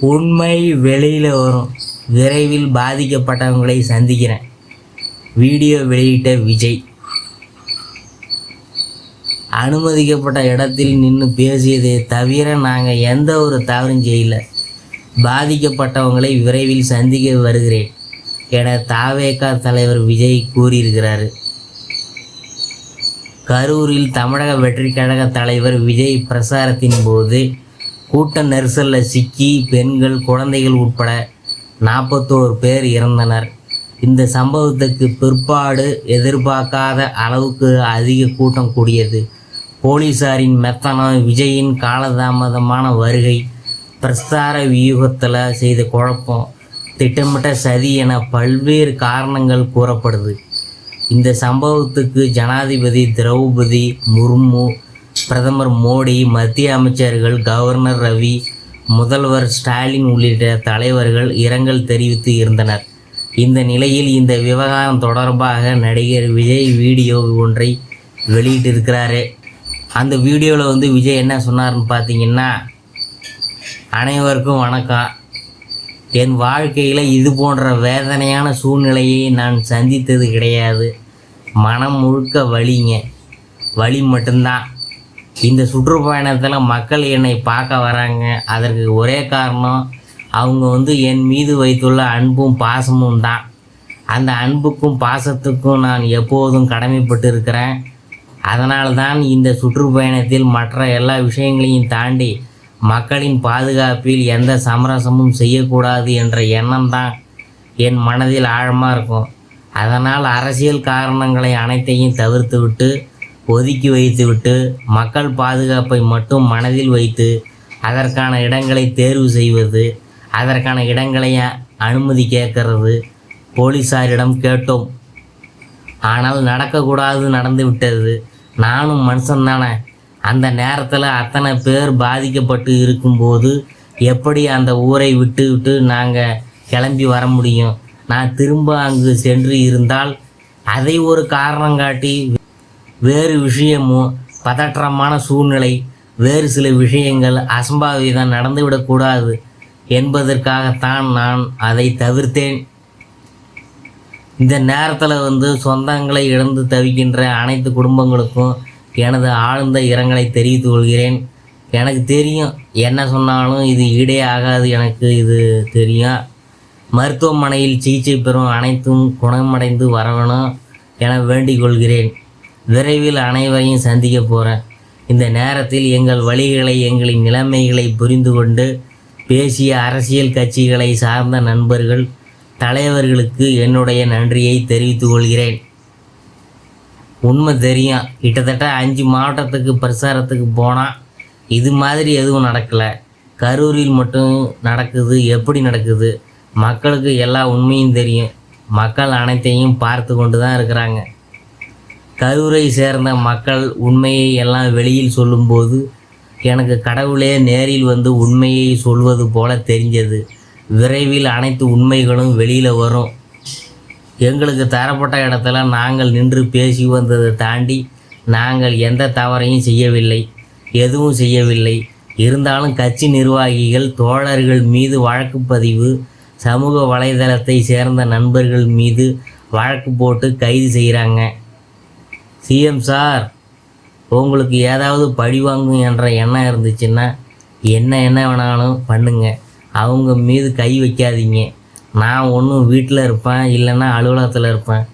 உண்மை வெளியில் வரும். விரைவில் பாதிக்கப்பட்டவங்களை சந்திக்கிறேன். வீடியோ வெளியிட்ட விஜய். அனுமதிக்கப்பட்ட இடத்தில் நின்று பேசியதை தவிர நாங்கள் எந்த ஒரு தவறும் செய்யல. பாதிக்கப்பட்டவங்களை விரைவில் சந்திக்க வருகிறேன் என தாவேகா தலைவர் விஜய் கூறியிருக்கிறார். கரூரில் தமிழக வெற்றி கழக தலைவர் விஜய் பிரசாரத்தின் போது கூட்ட நெரிசலில் சிக்கி பெண்கள் குழந்தைகள் உட்பட நாற்பத்தோரு பேர் இறந்தனர். இந்த சம்பவத்துக்கு பிற்பாடு எதிர்பார்க்காத அளவுக்கு அதிக கூட்டம் கூடியது. போலீசாரின் மெத்தனம் விஜயின் காலதாமதமான வருகை பிரஸ்தார வியூகத்தில் செய்த குழப்பம் திட்டமிட்ட சதி என பல்வேறு காரணங்கள் கூறப்படுது. இந்த சம்பவத்துக்கு ஜனாதிபதி திரௌபதி முர்மு பிரதமர் மோடி மத்திய அமைச்சர்கள் கவர்னர் ரவி முதல்வர் ஸ்டாலின் உள்ளிட்ட தலைவர்கள் இரங்கல் தெரிவித்து இருந்தனர். இந்த நிலையில் இந்த விவகாரம் தொடர்பாக நடிகர் விஜய் வீடியோ ஒன்றை வெளியிட்டிருக்கிறாரு. அந்த வீடியோவில் வந்து விஜய் என்ன சொன்னார்னு பார்த்தீங்கன்னா அனைவருக்கும் வணக்கம். என் வாழ்க்கையில் இது போன்ற வேதனையான சூழ்நிலையை நான் சந்தித்தது கிடையாது. மனம் முழுக்க வலிங்க. வலி மட்டும்தான். இந்த சுற்றுப்பயணத்தில் மக்கள் என்னை பார்க்க வராங்க. அதற்கு ஒரே காரணம் அவங்க வந்து என் மீது வைத்துள்ள அன்பும் பாசமும் தான். அந்த அன்புக்கும் பாசத்துக்கும் நான் எப்போதும் கடமைப்பட்டு இருக்கிறேன் அதனால் தான் இந்த சுற்றுப்பயணத்தில் மற்ற எல்லா விஷயங்களையும் தாண்டி மக்களின் பாதுகாப்பில் எந்த சமரசமும் செய்யக்கூடாது என்ற எண்ணம் தான் என் மனதில் ஆழமாக இருக்கும். அதனால் அரசியல் காரணங்களை அனைத்தையும் தவிர்த்துவிட்டு ஒதுக்கி வைத்துவிட்டு மக்கள் பாதுகாப்பை மட்டும் மனதில் வைத்து அதற்கான இடங்களை தேர்வு செய்வது அதற்கான இடங்களை அனுமதி கேட்கறது போலீஸாரிடம் கேட்டோம். ஆனால் நடக்கக்கூடாது நடந்து விட்டது. நானும் மனுஷன் தானே. அந்த நேரத்தில் அத்தனை பேர் பாதிக்கப்பட்டு இருக்கும்போது எப்படி அந்த ஊரை விட்டு விட்டு நாங்கள் கிளம்பி வர முடியும்? நான் திரும்ப அங்கு சென்று இருந்தால் அதை ஒரு காரணம் காட்டி வேறு விஷயமும் பதற்றமான சூழ்நிலை வேறு சில விஷயங்கள் அசம்பாவிதம் நடந்துவிடக்கூடாது என்பதற்காகத்தான் நான் அதை தவிர்த்தேன். இந்த நேரத்தில் வந்து சொந்தங்களை இழந்து தவிக்கின்ற அனைத்து குடும்பங்களுக்கும் எனது ஆழ்ந்த இரங்கலை தெரிவித்துக் கொள்கிறேன். எனக்கு தெரியும் என்ன சொன்னாலும் இது ஈடே ஆகாது எனக்கு இது தெரியும் மருத்துவமனையில் சிகிச்சை பெறும் அனைத்தும் குணமடைந்து வரவேணும் என வேண்டிக் கொள்கிறேன். விரைவில் அனைவரையும் சந்திக்க போகிறேன் இந்த நேரத்தில் எங்கள் வழிகளை எங்களின் நிலைமைகளை புரிந்து கொண்டு பேசிய அரசியல் கட்சிகளை சார்ந்த நண்பர்கள் தலைவர்களுக்கு என்னுடைய நன்றியை தெரிவித்துக் கொள்கிறேன். உண்மை தெரியும் கிட்டத்தட்ட அஞ்சு மாவட்டத்துக்கு பிரச்சாரத்துக்கு போனால் இது மாதிரி எதுவும் நடக்கலை. கரூரில் மட்டும் நடக்குது எப்படி நடக்குது? மக்களுக்கு எல்லா உண்மையும் தெரியும். மக்கள் அனைத்தையும் பார்த்து கொண்டு தான் இருக்கிறாங்க. கரூரை சேர்ந்த மக்கள் உண்மையை எல்லாம் வெளியில் சொல்லும்போது எனக்கு கடவுளே நேரில் வந்து உண்மையை சொல்வது போல தெரிஞ்சது. விரைவில் அனைத்து உண்மைகளும் வெளியில் வரும். எங்களுக்கு தரப்பட்ட இடத்துல நாங்கள் நின்று பேசி வந்ததை தாண்டி நாங்கள் எந்த தவறையும் செய்யவில்லை. எதுவும் செய்யவில்லை. இருந்தாலும் கட்சி நிர்வாகிகள் தோழர்கள் மீது வழக்கு பதிவு சமூக வலைதளத்தை சேர்ந்த நண்பர்கள் மீது வழக்கு போட்டு கைது செய்கிறாங்க சிஎம் சார் உங்களுக்கு ஏதாவது பழி வாங்கும் என்ற எண்ணம் இருந்துச்சுன்னா என்ன என்ன வேணாலும் பண்ணுங்க. அவங்க மீது கை வைக்காதீங்க. நான் ஒன்றும் வீட்டில் இருப்பேன் இல்லைன்னா அலுவலகத்தில் இருப்பேன்.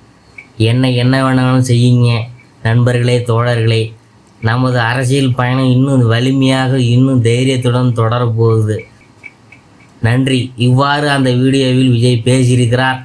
என்ன என்ன வேணாலும் செய்யுங்க நண்பர்களே தோழர்களே. நமது அரசியல் பயணம் இன்னும் வலிமையாக இன்னும் தைரியத்துடன் தொடரப்போகுது. நன்றி. இவ்வாறு அந்த வீடியோவில் விஜய் பேசியிருக்கிறார்.